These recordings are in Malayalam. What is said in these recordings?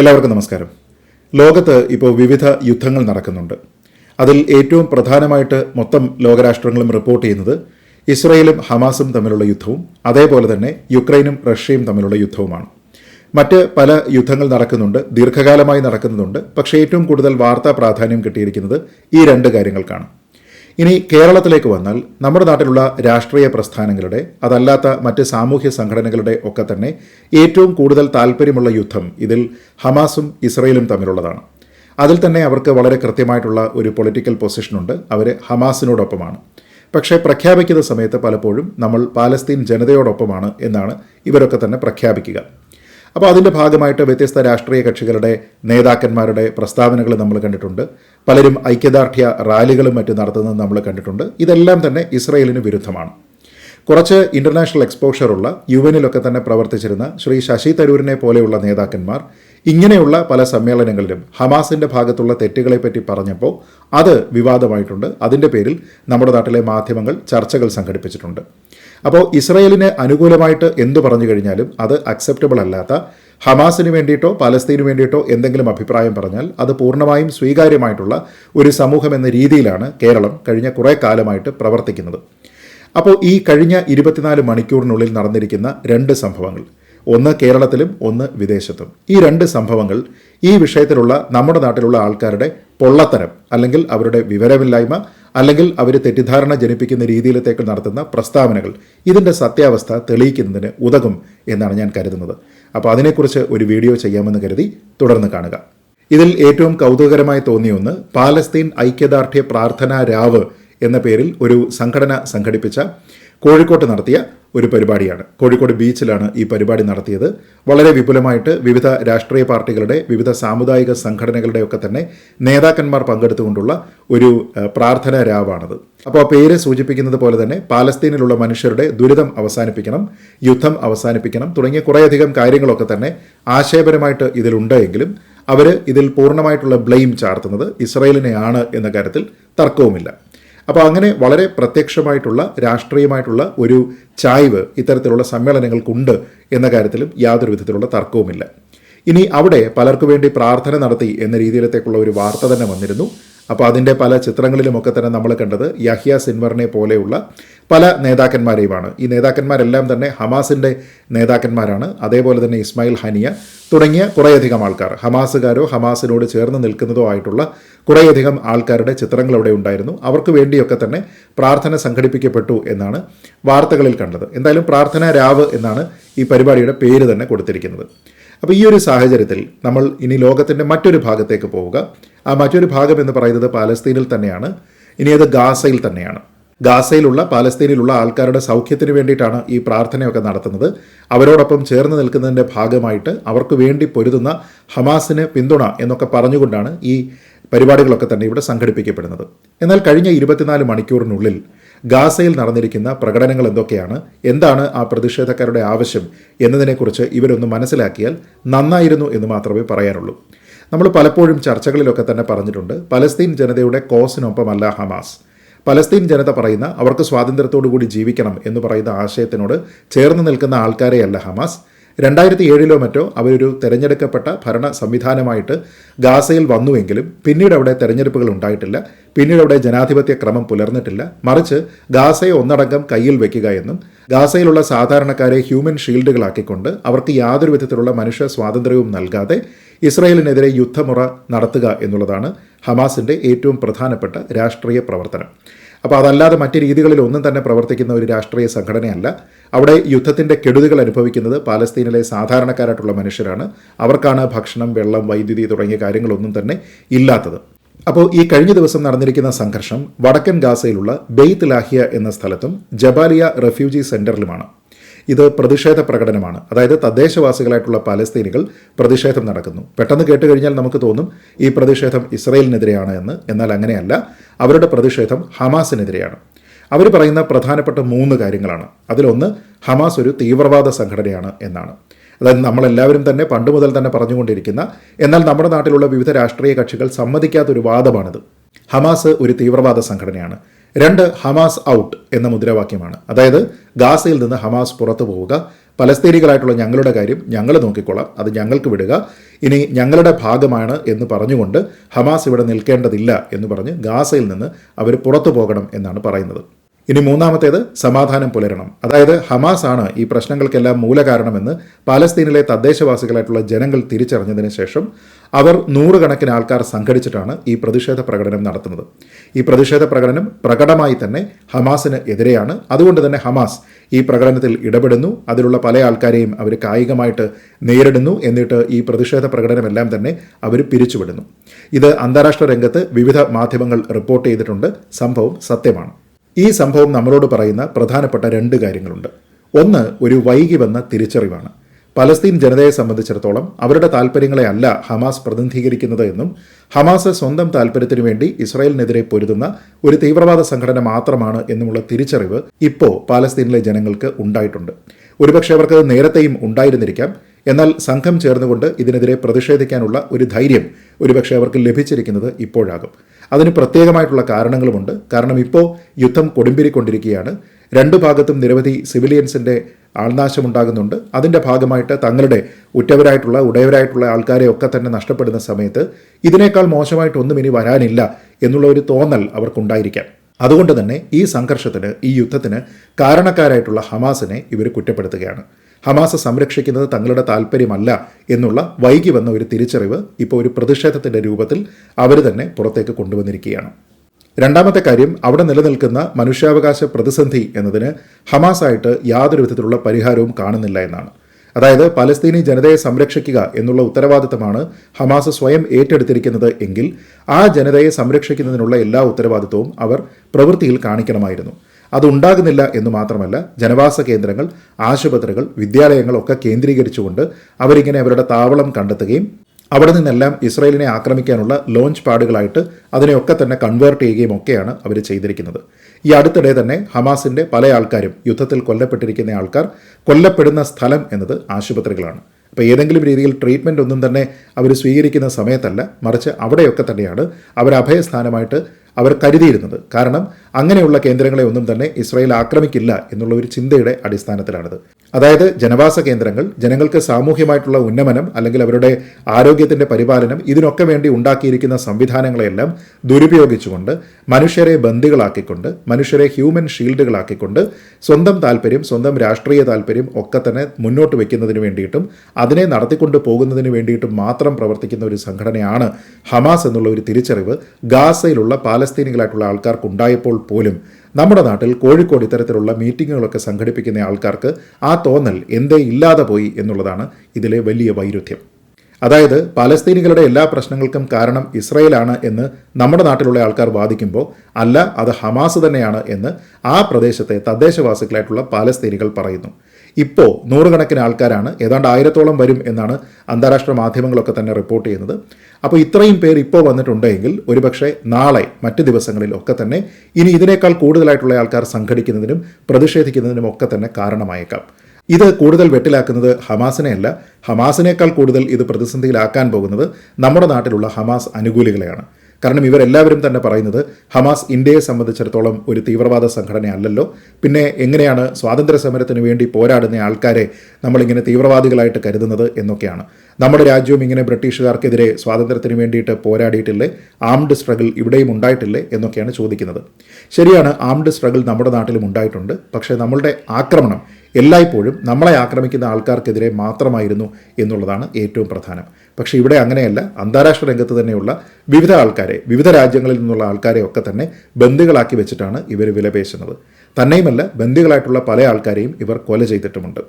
എല്ലാവർക്കും നമസ്കാരം. ലോകത്ത് ഇപ്പോൾ വിവിധ യുദ്ധങ്ങൾ നടക്കുന്നുണ്ട്. അതിൽ ഏറ്റവും പ്രധാനമായിട്ട് മൊത്തം ലോകരാഷ്ട്രങ്ങളും റിപ്പോർട്ട് ചെയ്യുന്നത് ഇസ്രയേലും ഹമാസും തമ്മിലുള്ള യുദ്ധവും അതേപോലെ തന്നെ യുക്രൈനും റഷ്യയും തമ്മിലുള്ള യുദ്ധവുമാണ്. മറ്റ് പല യുദ്ധങ്ങൾ നടക്കുന്നുണ്ട് ദീർഘകാലമായി നടക്കുന്നുണ്ട് പക്ഷേ ഏറ്റവും കൂടുതൽ വാർത്താ പ്രാധാന്യം കിട്ടിയിരിക്കുന്നത് ഈ രണ്ട് കാര്യങ്ങൾക്കാണ് ഇനി കേരളത്തിലേക്ക് വന്നാൽ നമ്മുടെ നാട്ടിലുള്ള രാഷ്ട്രീയ പ്രസ്ഥാനങ്ങളുടെ അതല്ലാത്ത മറ്റ് സാമൂഹ്യ സംഘടനകളുടെ ഒക്കെ തന്നെ ഏറ്റവും കൂടുതൽ താല്പര്യമുള്ള യുദ്ധം ഇതിൽ ഹമാസും ഇസ്രയേലും തമ്മിലുള്ളതാണ്. അതിൽ തന്നെ അവർക്ക് വളരെ കൃത്യമായിട്ടുള്ള ഒരു പൊളിറ്റിക്കൽ പൊസിഷനുണ്ട് അവർ ഹമാസിനോടൊപ്പമാണ്. പക്ഷേ പ്രഖ്യാപിക്കുന്ന സമയത്ത് പലപ്പോഴും നമ്മൾ പാലസ്തീൻ ജനതയോടൊപ്പമാണ് എന്നാണ് ഇവരൊക്കെ തന്നെ പ്രഖ്യാപിക്കുക. അപ്പോൾ അതിന്റെ ഭാഗമായിട്ട് വ്യത്യസ്ത രാഷ്ട്രീയ കക്ഷികളുടെ നേതാക്കന്മാരുടെ പ്രസ്താവനകൾ നമ്മൾ കണ്ടിട്ടുണ്ട്. പലരും ഐക്യദാർഢ്യ റാലികളും മറ്റും നടത്തുന്നത് നമ്മൾ കണ്ടിട്ടുണ്ട്. ഇതെല്ലാം തന്നെ ഇസ്രയേലിന് വിരുദ്ധമാണ്. കുറച്ച് ഇന്റർനാഷണൽ എക്സ്പോഷറുള്ള യു എനിലൊക്കെ തന്നെ പ്രവർത്തിച്ചിരുന്ന ശ്രീ ശശി തരൂരിനെ പോലെയുള്ള നേതാക്കന്മാർ ഇങ്ങനെയുള്ള പല സമ്മേളനങ്ങളിലും ഹമാസിന്റെ ഭാഗത്തുള്ള തെറ്റുകളെപ്പറ്റി പറഞ്ഞപ്പോൾ അത് വിവാദമായിട്ടുണ്ട്. അതിന്റെ പേരിൽ നമ്മുടെ നാട്ടിലെ മാധ്യമങ്ങൾ ചർച്ചകൾ സംഘടിപ്പിച്ചിട്ടുണ്ട്. അപ്പോൾ ഇസ്രയേലിന് അനുകൂലമായിട്ട് എന്തു പറഞ്ഞു കഴിഞ്ഞാലും അത് അക്സെപ്റ്റബിൾ അല്ലാത്ത ഹമാസിന് വേണ്ടിയിട്ടോ പലസ്തീനു വേണ്ടിയിട്ടോ എന്തെങ്കിലും അഭിപ്രായം പറഞ്ഞാൽ അത് പൂർണമായും സ്വീകാര്യമായിട്ടുള്ള ഒരു സമൂഹം എന്ന രീതിയിലാണ് കേരളം കഴിഞ്ഞ കുറേ കാലമായിട്ട് പ്രവർത്തിക്കുന്നത്. അപ്പോൾ ഈ കഴിഞ്ഞ ഇരുപത്തിനാല് മണിക്കൂറിനുള്ളിൽ നടന്നിരിക്കുന്ന രണ്ട് സംഭവങ്ങൾ. ഒന്ന് കേരളത്തിലും ഒന്ന് വിദേശത്തും. ഈ രണ്ട് സംഭവങ്ങൾ ഈ വിഷയത്തിലുള്ള നമ്മുടെ നാട്ടിലുള്ള ആൾക്കാരുടെ പൊള്ളത്തരം അല്ലെങ്കിൽ അവരുടെ വിവരമില്ലായ്മ അല്ലെങ്കിൽ അവർ തെറ്റിദ്ധാരണ ജനിപ്പിക്കുന്ന രീതിയിലത്തേക്ക് നടത്തുന്ന പ്രസ്താവനകൾ ഇതിന്റെ സത്യാവസ്ഥ തെളിയിക്കുന്നതിന് ഉതകും എന്നാണ് ഞാൻ കരുതുന്നത്. അപ്പോൾ അതിനെക്കുറിച്ച് ഒരു വീഡിയോ ചെയ്യാമെന്ന് കരുതി തുടർന്ന് കാണുക. ഇതിൽ ഏറ്റവും കൗതുകകരമായി തോന്നിയ ഒന്ന് പാലസ്തീൻ ഐക്യദാർഢ്യ പ്രാർത്ഥനാ രാവ് എന്ന പേരിൽ ഒരു സംഘടന സംഘടിപ്പിച്ച കോഴിക്കോട്ട് നടത്തിയ ഒരു പരിപാടിയാണ്. കോഴിക്കോട് ബീച്ചിലാണ് ഈ പരിപാടി നടത്തിയത്. വളരെ വിപുലമായിട്ട് വിവിധ രാഷ്ട്രീയ പാർട്ടികളുടെ വിവിധ സാമുദായിക സംഘടനകളുടെ ഒക്കെ തന്നെ നേതാക്കന്മാർ പങ്കെടുത്തുകൊണ്ടുള്ള ഒരു പ്രാർത്ഥന രാവാണത്. അപ്പോൾ പേര് സൂചിപ്പിക്കുന്നത് പോലെ തന്നെ പാലസ്തീനിലുള്ള മനുഷ്യരുടെ ദുരിതം അവസാനിപ്പിക്കണം യുദ്ധം അവസാനിപ്പിക്കണം തുടങ്ങിയ കുറേയധികം കാര്യങ്ങളൊക്കെ തന്നെ ആശയപരമായിട്ട് ഇതിലുണ്ടെങ്കിലും അവർ ഇതിൽ പൂർണമായിട്ടുള്ള ബ്ലെയിം ചാർത്തുന്നത് ഇസ്രയേലിനെയാണ് എന്ന കാര്യത്തിൽ തർക്കവുമില്ല. അപ്പോൾ അങ്ങനെ വളരെ പ്രത്യക്ഷമായിട്ടുള്ള രാഷ്ട്രീയമായിട്ടുള്ള ഒരു ചായ്വ് ഇത്തരത്തിലുള്ള സമ്മേളനങ്ങൾക്കുണ്ട് എന്ന കാര്യത്തിലും യാതൊരു വിധത്തിലുള്ള തർക്കവുമില്ല. ഇനി അവിടെ പലർക്കു വേണ്ടി പ്രാർത്ഥന നടത്തി എന്ന രീതിയിലത്തേക്കുള്ള ഒരു വാർത്ത തന്നെ വന്നിരുന്നു. അപ്പോൾ അതിന്റെ പല ചിത്രങ്ങളിലുമൊക്കെ തന്നെ നമ്മൾ കണ്ടത് യഹ്യ സിൻവറിനെ പോലെയുള്ള പല നേതാക്കന്മാരെയുമാണ്. ഈ നേതാക്കന്മാരെല്ലാം തന്നെ ഹമാസിന്റെ നേതാക്കന്മാരാണ്. അതേപോലെ തന്നെ ഇസ്മായിൽ ഹനിയ തുടങ്ങിയ കുറേയധികം ആൾക്കാർ. ഹമാസുകാരോ ഹമാസിനോട് ചേർന്ന് നിൽക്കുന്നതോ ആയിട്ടുള്ള കുറേയധികം ആൾക്കാരുടെ ചിത്രങ്ങൾ അവിടെ ഉണ്ടായിരുന്നു. അവർക്ക് വേണ്ടിയൊക്കെ തന്നെ പ്രാർത്ഥന സംഘടിപ്പിക്കപ്പെട്ടു എന്നാണ് വാർത്തകളിൽ കണ്ടത്. എന്തായാലും പ്രാർത്ഥന രാവ് എന്നാണ് ഈ പരിപാടിയുടെ പേര് തന്നെ കൊടുത്തിരിക്കുന്നത്. അപ്പോൾ ഈ ഒരു സാഹചര്യത്തിൽ നമ്മൾ ഇനി ലോകത്തിന്റെ മറ്റൊരു ഭാഗത്തേക്ക് പോവുക. ആ മറ്റൊരു ഭാഗം എന്ന് പറയുന്നത് പാലസ്തീനിൽ തന്നെയാണ്. ഇനി അത് ഗാസയിൽ തന്നെയാണ്. ഗാസയിലുള്ള പാലസ്തീനിലുള്ള ആൾക്കാരുടെ സൗഖ്യത്തിന് വേണ്ടിയിട്ടാണ് ഈ പ്രാർത്ഥനയൊക്കെ നടത്തുന്നത്. അവരോടൊപ്പം ചേർന്ന് നിൽക്കുന്നതിന്റെ ഭാഗമായിട്ട് അവർക്ക് വേണ്ടി പൊരുതുന്ന ഹമാസിന് പിന്തുണ എന്നൊക്കെ പറഞ്ഞുകൊണ്ടാണ് ഈ പരിപാടികളൊക്കെ തന്നെ ഇവിടെ സംഘടിപ്പിക്കപ്പെടുന്നത്. എന്നാൽ കഴിഞ്ഞ ഇരുപത്തിനാല് മണിക്കൂറിനുള്ളിൽ ഗാസയിൽ നടന്നിരിക്കുന്ന പ്രകടനങ്ങൾ എന്തൊക്കെയാണ്? എന്താണ് ആ പ്രതിഷേധക്കാരുടെ ആവശ്യം എന്നതിനെക്കുറിച്ച് ഇവരൊന്ന് മനസ്സിലാക്കിയാൽ നന്നായിരുന്നു എന്ന് മാത്രമേ പറയാനുള്ളൂ. നമ്മൾ പലപ്പോഴും ചർച്ചകളിലൊക്കെ തന്നെ പറഞ്ഞിട്ടുണ്ട് പലസ്തീൻ ജനതയുടെ കോസിനൊപ്പമല്ല ഹമാസ്. പലസ്തീൻ ജനത പറയുന്ന അവർക്ക് സ്വാതന്ത്ര്യത്തോടു കൂടി ജീവിക്കണം എന്ന് പറയുന്ന ആശയത്തിനോട് ചേർന്ന് നിൽക്കുന്ന ആൾക്കാരെയല്ല ഹമാസ്. രണ്ടായിരത്തി ഏഴിലോ മറ്റോ അവരൊരു തെരഞ്ഞെടുക്കപ്പെട്ട ഭരണ സംവിധാനമായിട്ട് ഗാസയിൽ വന്നുവെങ്കിലും പിന്നീട് അവിടെ തെരഞ്ഞെടുപ്പുകൾ ഉണ്ടായിട്ടില്ല. പിന്നീട് അവിടെ ജനാധിപത്യ ക്രമം പുലർന്നിട്ടില്ല. മറിച്ച് ഗാസയെ ഒന്നടങ്കം കയ്യിൽ വെക്കുക എന്നും ഗാസയിലുള്ള സാധാരണക്കാരെ ഹ്യൂമൻ ഷീൽഡുകളാക്കിക്കൊണ്ട് അവർക്ക് യാതൊരു വിധത്തിലുള്ള മനുഷ്യ സ്വാതന്ത്ര്യവും നൽകാതെ ഇസ്രായേലിനെതിരെ യുദ്ധമുറ നടത്തുക എന്നുള്ളതാണ് ഹമാസിന്റെ ഏറ്റവും പ്രധാനപ്പെട്ട രാഷ്ട്രീയ പ്രവർത്തനം. അപ്പോൾ അതല്ലാതെ മറ്റ് രീതികളിൽ ഒന്നും തന്നെ പ്രവർത്തിക്കുന്ന ഒരു രാഷ്ട്രീയ സംഘടനയല്ല. അവിടെ യുദ്ധത്തിന്റെ കെടുതികൾ അനുഭവിക്കുന്നത് പാലസ്തീനിലെ സാധാരണക്കാരായിട്ടുള്ള മനുഷ്യരാണ്. അവർക്കാണ് ഭക്ഷണം വെള്ളം വൈദ്യുതി തുടങ്ങിയ കാര്യങ്ങളൊന്നും തന്നെ ഇല്ലാത്തത്. അപ്പോൾ ഈ കഴിഞ്ഞ ദിവസം നടന്നിരിക്കുന്ന സംഘർഷം വടക്കൻ ഗാസയിലുള്ള ബെയ്ത്ത് ലാഹിയ എന്ന സ്ഥലത്തും ജബാലിയ റെഫ്യൂജി സെന്ററിലുമാണ്. ഇത് പ്രതിഷേധ പ്രകടനമാണ്. അതായത് തദ്ദേശവാസികളായിട്ടുള്ള പാലസ്തീനികൾ പ്രതിഷേധം നടക്കുന്നു. പെട്ടെന്ന് കേട്ട് കഴിഞ്ഞാൽ നമുക്ക് തോന്നും ഈ പ്രതിഷേധം ഇസ്രയേലിനെതിരെയാണ് എന്ന്. എന്നാൽ അങ്ങനെയല്ല. അവരുടെ പ്രതിഷേധം ഹമാസിനെതിരെയാണ്. അവർ പറയുന്ന പ്രധാനപ്പെട്ട മൂന്ന് കാര്യങ്ങളാണ്. അതിലൊന്ന് ഹമാസ് ഒരു തീവ്രവാദ സംഘടനയാണ് എന്നാണ്. അതായത് നമ്മളെല്ലാവരും തന്നെ പണ്ട് മുതൽ തന്നെ പറഞ്ഞുകൊണ്ടിരിക്കുന്ന എന്നാൽ നമ്മുടെ നാട്ടിലുള്ള വിവിധ രാഷ്ട്രീയ കക്ഷികൾ സമ്മതിക്കാത്ത ഒരു വാദമാണിത്. ഹമാസ് ഒരു തീവ്രവാദ സംഘടനയാണ്. രണ്ട് ഹമാസ് ഔട്ട് എന്ന മുദ്രാവാക്യമാണ്. അതായത് ഗാസയിൽ നിന്ന് ഹമാസ് പുറത്തു പോവുക. പലസ്തീനികളായിട്ടുള്ള ഞങ്ങളുടെ കാര്യം ഞങ്ങൾ നോക്കിക്കൊള്ളാം. അത് ഞങ്ങൾക്ക് വിടുക. ഇനി ഞങ്ങളുടെ ഭാഗമാണ് എന്ന് പറഞ്ഞുകൊണ്ട് ഹമാസ് ഇവിടെ നിൽക്കേണ്ടതില്ല എന്ന് പറഞ്ഞ് ഗാസയിൽ നിന്ന് അവർ പുറത്തു പോകണം എന്നാണ് പറയുന്നത്. ഇനി മൂന്നാമത്തേത് സമാധാനം പുലരണം. അതായത് ഹമാസ് ആണ് ഈ പ്രശ്നങ്ങൾക്കെല്ലാം മൂലകാരണമെന്ന് പാലസ്തീനിലെ തദ്ദേശവാസികളായിട്ടുള്ള ജനങ്ങൾ തിരിച്ചറിഞ്ഞതിന് ശേഷം അവർ നൂറുകണക്കിന് ആൾക്കാർ സംഘടിച്ചിട്ടാണ് ഈ പ്രതിഷേധ പ്രകടനം നടത്തുന്നത്. ഈ പ്രതിഷേധ പ്രകടനം പ്രകടമായി തന്നെ ഹമാസിന് എതിരെയാണ്. അതുകൊണ്ട് തന്നെ ഹമാസ് ഈ പ്രകടനത്തിൽ ഇടപെടുന്നു. അതിലുള്ള പല ആൾക്കാരെയും അവർ കായികമായിട്ട് നേരിടുന്നു എന്നിട്ട് ഈ പ്രതിഷേധ പ്രകടനമെല്ലാം തന്നെ അവർ പിരിച്ചുവിടുന്നു. ഇത് അന്താരാഷ്ട്ര രംഗത്ത് വിവിധ മാധ്യമങ്ങൾ റിപ്പോർട്ട് ചെയ്തിട്ടുണ്ട്. സംഭവം സത്യമാണ്. ഈ സംഭവം നമ്മളോട് പറയുന്ന പ്രധാനപ്പെട്ട രണ്ട് കാര്യങ്ങളുണ്ട്. ഒന്ന് ഒരു വൈകി വന്ന തിരിച്ചറിവാണ്. പലസ്തീൻ ജനതയെ സംബന്ധിച്ചിടത്തോളം അവരുടെ താല്പര്യങ്ങളെ അല്ല ഹമാസ് പ്രതിനിധീകരിക്കുന്നത് എന്നും ഹമാസ് സ്വന്തം താൽപ്പര്യത്തിനു വേണ്ടി ഇസ്രായേലിനെതിരെ പൊരുതുന്ന ഒരു തീവ്രവാദ സംഘടന മാത്രമാണ് എന്നുമുള്ള തിരിച്ചറിവ് ഇപ്പോൾ പാലസ്തീനിലെ ജനങ്ങൾക്ക് ഉണ്ടായിട്ടുണ്ട്. ഒരുപക്ഷെ അവർക്ക് നേരത്തെയും ഉണ്ടായിരുന്നിരിക്കാം. എന്നാൽ സംഘം ചേർന്നുകൊണ്ട് ഇതിനെതിരെ പ്രതിഷേധിക്കാനുള്ള ഒരു ധൈര്യം ഒരുപക്ഷെ അവർക്ക് ലഭിച്ചിരിക്കുന്നത് ഇപ്പോഴാകും. അതിന് പ്രത്യേകമായിട്ടുള്ള കാരണങ്ങളുമുണ്ട്. കാരണം ഇപ്പോൾ യുദ്ധം കൊടുമ്പിരിക്കൊണ്ടിരിക്കുകയാണ്. രണ്ടു ഭാഗത്തും നിരവധി സിവിലിയൻസിന്റെ ആൾനാശമുണ്ടാകുന്നുണ്ട്. അതിന്റെ ഭാഗമായിട്ട് തങ്ങളുടെ ഉറ്റവരായിട്ടുള്ള ഉടയവരായിട്ടുള്ള ആൾക്കാരെ ഒക്കെ തന്നെ നഷ്ടപ്പെടുന്ന സമയത്ത് ഇതിനേക്കാൾ മോശമായിട്ടൊന്നും ഇനി വരാനില്ല എന്നുള്ള ഒരു തോന്നൽ അവർക്കുണ്ടായിരിക്കാം. അതുകൊണ്ട് തന്നെ ഈ സംഘർഷത്തിന് ഈ യുദ്ധത്തിന് കാരണക്കാരായിട്ടുള്ള ഹമാസിനെ ഇവർ കുറ്റപ്പെടുത്തുകയാണ്. ഹമാസ് സംരക്ഷിക്കുന്നത് തങ്ങളുടെ താല്പര്യമല്ല എന്നുള്ള വൈകി വന്ന ഒരു തിരിച്ചറിവ് ഇപ്പോൾ ഒരു പ്രതിഷേധത്തിന്റെ രൂപത്തിൽ അവർ തന്നെ പുറത്തേക്ക് കൊണ്ടുവന്നിരിക്കുകയാണ്. രണ്ടാമത്തെ കാര്യം അവിടെ നിലനിൽക്കുന്ന മനുഷ്യാവകാശ പ്രതിസന്ധി എന്നതിന് ഹമാസായിട്ട് യാതൊരു വിധത്തിലുള്ള പരിഹാരവും കാണുന്നില്ല എന്നാണ്. അതായത് പലസ്തീനി ജനതയെ സംരക്ഷിക്കുക എന്നുള്ള ഉത്തരവാദിത്തമാണ് ഹമാസ് സ്വയം ഏറ്റെടുത്തിരിക്കുന്നത് എങ്കിൽ ആ ജനതയെ സംരക്ഷിക്കുന്നതിനുള്ള എല്ലാ ഉത്തരവാദിത്തവും അവർ പ്രവൃത്തിയിൽ കാണിക്കണമായിരുന്നു. അതുണ്ടാകുന്നില്ല എന്ന് മാത്രമല്ല ജനവാസ കേന്ദ്രങ്ങൾ ആശുപത്രികൾ വിദ്യാലയങ്ങൾ ഒക്കെ കേന്ദ്രീകരിച്ചുകൊണ്ട് അവരിങ്ങനെ അവരുടെ താവളം കണ്ടെത്തുകയും അവിടെ നിന്നെല്ലാം ഇസ്രയേലിനെ ആക്രമിക്കാനുള്ള ലോഞ്ച് പാഡുകളായിട്ട് അതിനെയൊക്കെ തന്നെ കൺവേർട്ട് ചെയ്യുകയും ഒക്കെയാണ് അവർ ചെയ്തിരിക്കുന്നത്. ഈ അടുത്തിടെ തന്നെ ഹമാസിന്റെ പല ആൾക്കാരും യുദ്ധത്തിൽ കൊല്ലപ്പെട്ടിരിക്കുന്ന ആൾക്കാർ കൊല്ലപ്പെടുന്ന സ്ഥലം എന്നത് ആശുപത്രികളാണ്. അപ്പോൾ ഏതെങ്കിലും രീതിയിൽ ട്രീറ്റ്മെന്റ് ഒന്നും തന്നെ അവർ സ്വീകരിക്കുന്ന സമയത്തല്ല മറിച്ച് അവിടെയൊക്കെ തന്നെയാണ് അവർ അഭയസ്ഥാനമായിട്ട് അവർ കരുതിയിരുന്നത്. കാരണം അങ്ങനെയുള്ള കേന്ദ്രങ്ങളെ ഒന്നും തന്നെ ഇസ്രായേൽ ആക്രമിക്കില്ല എന്നുള്ള ഒരു ചിന്തയുടെ അടിസ്ഥാനത്തിലാണിത്. അതായത് ജനവാസ കേന്ദ്രങ്ങൾ ജനങ്ങൾക്ക് സാമൂഹ്യമായിട്ടുള്ള ഉന്നമനം അല്ലെങ്കിൽ അവരുടെ ആരോഗ്യത്തിന്റെ പരിപാലനം ഇതിനൊക്കെ വേണ്ടി ഉണ്ടാക്കിയിരിക്കുന്ന സംവിധാനങ്ങളെല്ലാം ദുരുപയോഗിച്ചുകൊണ്ട് മനുഷ്യരെ ബന്ദികളാക്കിക്കൊണ്ട് മനുഷ്യരെ ഹ്യൂമൻ ഷീൽഡുകളാക്കിക്കൊണ്ട് സ്വന്തം താല്പര്യം സ്വന്തം രാഷ്ട്രീയ താല്പര്യം ഒക്കെ തന്നെ മുന്നോട്ട് വെക്കുന്നതിന് വേണ്ടിയിട്ടും അതിനെ നടത്തിക്കൊണ്ട് പോകുന്നതിന് വേണ്ടിയിട്ടും മാത്രം പ്രവർത്തിക്കുന്ന ഒരു സംഘടനയാണ് ഹമാസ് എന്നുള്ള ഒരു തിരിച്ചറിവ് ഗാസയിലുള്ള പാലസ്തീനികളായിട്ടുള്ള ആൾക്കാർക്കുണ്ടായപ്പോൾ പോലും നമ്മുടെ നാട്ടിൽ കോഴിക്കോട് ഇത്തരത്തിലുള്ള മീറ്റിങ്ങുകളൊക്കെ സംഘടിപ്പിക്കുന്ന ആൾക്കാർക്ക് ആ തോന്നൽ എന്തേ ഇല്ലാതെ പോയി എന്നുള്ളതാണ് ഇതിലെ വലിയ വൈരുദ്ധ്യം. അതായത് പാലസ്തീനികളുടെ എല്ലാ പ്രശ്നങ്ങൾക്കും കാരണം ഇസ്രയേലാണ് എന്ന് നമ്മുടെ നാട്ടിലുള്ള ആൾക്കാർ വാദിക്കുമ്പോൾ അല്ല അത് ഹമാസ് തന്നെയാണ് എന്ന് ആ പ്രദേശത്തെ തദ്ദേശവാസികളായിട്ടുള്ള പാലസ്തീനികൾ പറയുന്നു. ഇപ്പോൾ നൂറുകണക്കിന് ആൾക്കാരാണ്. ഏതാണ്ട് ആയിരത്തോളം വരും എന്നാണ് അന്താരാഷ്ട്ര മാധ്യമങ്ങളൊക്കെ തന്നെ റിപ്പോർട്ട് ചെയ്യുന്നത്. അപ്പോൾ ഇത്രയും പേർ ഇപ്പോൾ വന്നിട്ടുണ്ടെങ്കിൽ ഒരുപക്ഷെ നാളെ മറ്റ് ദിവസങ്ങളിൽ ഒക്കെ തന്നെ ഇനി ഇതിനേക്കാൾ കൂടുതലായിട്ടുള്ള ആൾക്കാർ സംഘടിക്കുന്നതിനും പ്രതിഷേധിക്കുന്നതിനും ഒക്കെ തന്നെ കാരണമായേക്കാം. ഇത് കൂടുതൽ വെട്ടിലാക്കുന്നത് ഹമാസിനെയല്ല ഹമാസിനേക്കാൾ കൂടുതൽ ഇത് പ്രതിസന്ധിയിലാക്കാൻ പോകുന്നത് നമ്മുടെ നാട്ടിലുള്ള ഹമാസ് അനുകൂലികളെയാണ്. കാരണം ഇവരെല്ലാവരും തന്നെ പറയുന്നത് ഹമാസ് ഇന്ത്യയെ സംബന്ധിച്ചിടത്തോളം ഒരു തീവ്രവാദ സംഘടനയല്ലല്ലോ. പിന്നെ എങ്ങനെയാണ് സ്വാതന്ത്ര്യ സമരത്തിന് വേണ്ടി പോരാടുന്ന ആൾക്കാരെ നമ്മളിങ്ങനെ തീവ്രവാദികളായിട്ട് കരുതുന്നത് എന്നൊക്കെയാണ്. നമ്മുടെ രാജ്യവും ഇങ്ങനെ ബ്രിട്ടീഷുകാർക്കെതിരെ സ്വാതന്ത്ര്യത്തിന് വേണ്ടിയിട്ട് പോരാടിയിട്ടില്ലേ? ആംഡ് സ്ട്രഗിൾ ഇവിടെയും ഉണ്ടായിട്ടില്ലേ? എന്നൊക്കെയാണ് ചോദിക്കുന്നത്. ശരിയാണ് ആംഡ് സ്ട്രഗിൾ നമ്മുടെ നാട്ടിലും ഉണ്ടായിട്ടുണ്ട്. പക്ഷേ നമ്മളുടെ ആക്രമണം എല്ലായ്പ്പോഴും നമ്മളെ ആക്രമിക്കുന്ന ആൾക്കാർക്കെതിരെ മാത്രമായിരുന്നു എന്നുള്ളതാണ് ഏറ്റവും പ്രധാനം. പക്ഷേ ഇവിടെ അങ്ങനെയല്ല. അന്താരാഷ്ട്ര രംഗത്ത് തന്നെയുള്ള വിവിധ ആൾക്കാരെ വിവിധ രാജ്യങ്ങളിൽ നിന്നുള്ള ആൾക്കാരെ ഒക്കെ തന്നെ ബന്ദികളാക്കി വെച്ചിട്ടാണ് ഇവർ വിലപേശുന്നത്. തന്നെയുമല്ല ബന്ദികളായിട്ടുള്ള പല ആൾക്കാരെയും ഇവർ കൊല ചെയ്തിട്ടുമുണ്ട്.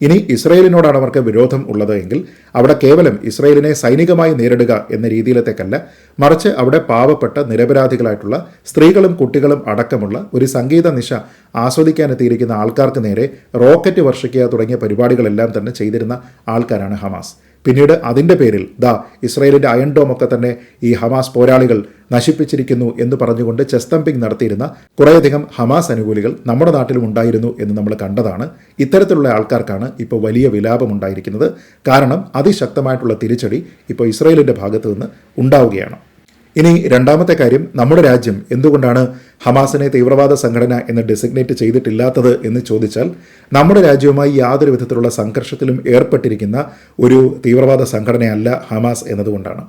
ഇനി ഇസ്രയേലിനോടാണ് അവർക്ക് വിരോധം ഉള്ളത് എങ്കിൽ അവിടെ കേവലം ഇസ്രയേലിനെ സൈനികമായി നേരിടുക എന്ന രീതിയിലത്തേക്കല്ല മറിച്ച് അവിടെ പാവപ്പെട്ട നിരപരാധികളായിട്ടുള്ള സ്ത്രീകളും കുട്ടികളും അടക്കമുള്ള ഒരു സംഗീത നിശ ആസ്വദിക്കാനെത്തിയിരിക്കുന്ന ആൾക്കാർക്ക് നേരെ റോക്കറ്റ് വർഷിക്കുക തുടങ്ങിയ പരിപാടികളെല്ലാം തന്നെ ചെയ്തിരുന്ന ആൾക്കാരാണ് ഹമാസ്. പിന്നീട് അതിന്റെ പേരിൽ ദ ഇസ്രയേലിന്റെ അയൺ ഒക്കെ തന്നെ ഈ ഹമാസ് പോരാളികൾ നശിപ്പിച്ചിരിക്കുന്നു എന്ന് പറഞ്ഞുകൊണ്ട് ചെസ്തമ്പിംഗ് നടത്തിയിരുന്ന കുറേയധികം ഹമാസ് അനുകൂലികൾ നമ്മുടെ നാട്ടിലും ഉണ്ടായിരുന്നു എന്ന് നമ്മൾ കണ്ടതാണ്. ഇത്തരത്തിലുള്ള ആൾക്കാർക്കാണ് ഇപ്പോൾ വലിയ വിലാപമുണ്ടായിരിക്കുന്നത് കാരണം അതിശക്തമായിട്ടുള്ള തിരിച്ചടി ഇപ്പോൾ ഇസ്രയേലിന്റെ ഭാഗത്തു നിന്ന് ഉണ്ടാവുകയാണ്. ഇനി രണ്ടാമത്തെ കാര്യം നമ്മുടെ രാജ്യം എന്തുകൊണ്ടാണ് ഹമാസിനെ തീവ്രവാദ സംഘടന എന്ന് ഡെസിഗ്നേറ്റ് ചെയ്തിട്ടില്ലാത്തത് എന്ന് ചോദിച്ചാൽ നമ്മുടെ രാജ്യവുമായി യാതൊരു വിധത്തിലുള്ള സംഘർഷത്തിലും ഏർപ്പെട്ടിരിക്കുന്ന ഒരു തീവ്രവാദ സംഘടനയല്ല ഹമാസ് എന്നതുകൊണ്ടാണ്.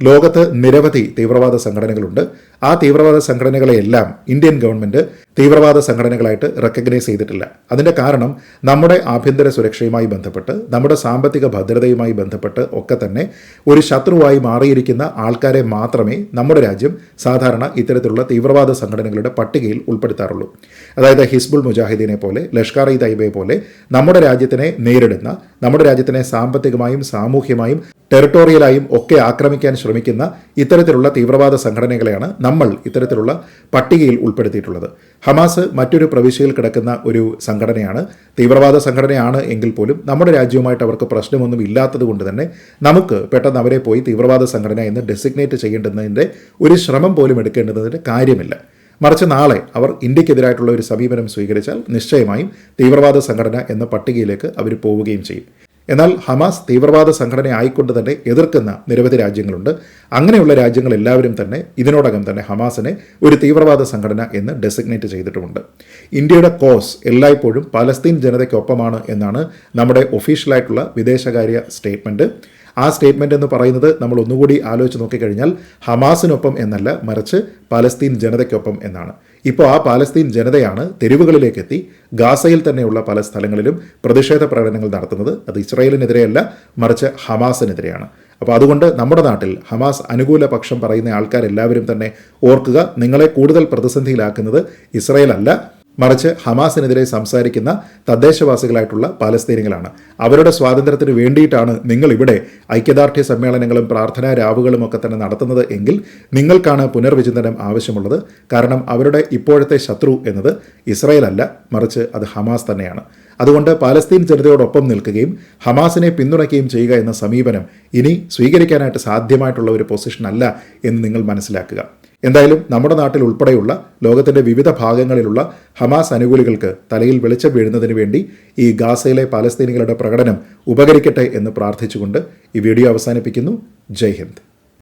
ലോകത്ത് നിരവധി തീവ്രവാദ സംഘടനകളുണ്ട്. ആ തീവ്രവാദ സംഘടനകളെയെല്ലാം ഇന്ത്യൻ ഗവൺമെന്റ് തീവ്രവാദ സംഘടനകളായിട്ട് റെക്കഗ്നൈസ് ചെയ്തിട്ടില്ല. അതിന്റെ കാരണം നമ്മുടെ ആഭ്യന്തര സുരക്ഷയുമായി ബന്ധപ്പെട്ട് നമ്മുടെ സാമ്പത്തിക ഭദ്രതയുമായി ബന്ധപ്പെട്ട് ഒക്കെ തന്നെ ഒരു ശത്രുവായി മാറിയിരിക്കുന്ന ആൾക്കാരെ മാത്രമേ നമ്മുടെ രാജ്യം സാധാരണ ഇത്തരത്തിലുള്ള തീവ്രവാദ സംഘടനകളുടെ പട്ടികയിൽ ഉൾപ്പെടുത്താറുള്ളൂ. അതായത് ഹിസ്ബുൾ മുജാഹിദീനെ പോലെ ലഷ്കർ ഇ തൈബയെ പോലെ നമ്മുടെ രാജ്യത്തിനെ നേരിടുന്ന നമ്മുടെ രാജ്യത്തിനെ സാമ്പത്തികമായും സാമൂഹ്യമായും ടെറിട്ടോറിയലായും ഒക്കെ ആക്രമിക്കാൻ ശ്രമിക്കുന്ന ഇത്തരത്തിലുള്ള തീവ്രവാദ സംഘടനകളെയാണ് നമ്മൾ ഇത്തരത്തിലുള്ള പട്ടികയിൽ ഉൾപ്പെടുത്തിയിട്ടുള്ളത്. ഹമാസ് മറ്റൊരു പ്രവിശ്യയിൽ കിടക്കുന്ന ഒരു സംഘടനയാണ് തീവ്രവാദ സംഘടനയാണ് എങ്കിൽ പോലും നമ്മുടെ രാജ്യവുമായിട്ട് അവർക്ക് പ്രശ്നമൊന്നും ഇല്ലാത്തത് കൊണ്ട് തന്നെ നമുക്ക് പെട്ടെന്ന് അവരെ പോയി തീവ്രവാദ സംഘടന എന്ന് ഡെസിഗ്നേറ്റ് ചെയ്യേണ്ടുന്നതിന്റെ ഒരു ശ്രമം പോലും എടുക്കേണ്ടതിന്റെ കാര്യമില്ല. മറിച്ച് നാളെ അവർ ഇന്ത്യക്കെതിരായിട്ടുള്ള ഒരു സമീപനം സ്വീകരിച്ചാൽ നിശ്ചയമായും തീവ്രവാദ സംഘടന എന്ന പട്ടികയിലേക്ക് അവർ പോവുകയും ചെയ്യും. എന്നാൽ ഹമാസ് തീവ്രവാദ സംഘടന ആയിക്കൊണ്ട് തന്നെ എതിർക്കുന്ന നിരവധി രാജ്യങ്ങളുണ്ട്. അങ്ങനെയുള്ള രാജ്യങ്ങൾ എല്ലാവരും തന്നെ ഇതിനോടകം തന്നെ ഹമാസിനെ ഒരു തീവ്രവാദ സംഘടന എന്ന് ഡെസിഗ്നേറ്റ് ചെയ്തിട്ടുമുണ്ട്. ഇന്ത്യയുടെ കോസ് എല്ലായ്പ്പോഴും പലസ്തീൻ ജനതയ്ക്കൊപ്പമാണ് എന്നാണ് നമ്മുടെ ഒഫീഷ്യലായിട്ടുള്ള വിദേശകാര്യ സ്റ്റേറ്റ്മെന്റ് ആ സ്റ്റേറ്റ്മെന്റ് എന്ന് പറയുന്നത് നമ്മൾ ഒന്നുകൂടി ആലോചിച്ച് നോക്കിക്കഴിഞ്ഞാൽ ഹമാസിനൊപ്പം എന്നല്ല മറിച്ച് പലസ്തീൻ ജനതയ്ക്കൊപ്പം എന്നാണ്. ഇപ്പോൾ ആ പാലസ്തീൻ ജനതയാണ് തെരുവുകളിലേക്കെത്തി ഗാസയിൽ തന്നെയുള്ള പല സ്ഥലങ്ങളിലും പ്രതിഷേധ പ്രകടനങ്ങൾ നടത്തുന്നത്. അത് ഇസ്രായേലിനെതിരെയല്ല മറിച്ച് ഹമാസിനെതിരെയാണ്. അപ്പോൾ അതുകൊണ്ട് നമ്മുടെ നാട്ടിൽ ഹമാസ് അനുകൂല പക്ഷം പറയുന്ന ആൾക്കാരെല്ലാവരും തന്നെ ഓർക്കുക നിങ്ങളെ കൂടുതൽ പ്രതിസന്ധിയിലാക്കുന്നത് ഇസ്രായേൽ അല്ല മറിച്ച് ഹമാസിനെതിരെ സംസാരിക്കുന്ന തദ്ദേശവാസികളായിട്ടുള്ള പാലസ്തീനികളാണ്. അവരുടെ സ്വാതന്ത്ര്യത്തിന് വേണ്ടിയിട്ടാണ് നിങ്ങൾ ഇവിടെ ഐക്യദാർഢ്യ സമ്മേളനങ്ങളും പ്രാർത്ഥനാ രാവുകളും ഒക്കെ തന്നെ നടത്തുന്നത് എങ്കിൽ നിങ്ങൾക്കാണ് പുനർവിചിന്തനം ആവശ്യമുള്ളത്. കാരണം അവരുടെ ഇപ്പോഴത്തെ ശത്രു എന്നത് ഇസ്രായേൽ അല്ല മറിച്ച് അത് ഹമാസ് തന്നെയാണ്. അതുകൊണ്ട് പാലസ്തീൻ ജനതയോടൊപ്പം നിൽക്കുകയും ഹമാസിനെ പിന്തുണയ്ക്കുകയും ചെയ്യുക എന്ന സമീപനം ഇനി സ്വീകരിക്കാനായിട്ട് സാധ്യമായിട്ടുള്ള ഒരു പൊസിഷനല്ല എന്ന് നിങ്ങൾ മനസ്സിലാക്കുക. എന്തായാലും നമ്മുടെ നാട്ടിൽ ഉൾപ്പെടെയുള്ള ലോകത്തിന്റെ വിവിധ ഭാഗങ്ങളിലുള്ള ഹമാസ് അനുകൂലികൾക്ക് തലയിൽ വെളിച്ചം വീഴുന്നതിന് വേണ്ടി ഈ ഗാസയിലെ പാലസ്തീനികളുടെ പ്രകടനം ഉപകരിക്കട്ടെ എന്ന് പ്രാർത്ഥിച്ചുകൊണ്ട് ഈ വീഡിയോ അവസാനിപ്പിക്കുന്നു. ജയ് ഹിന്ദ്.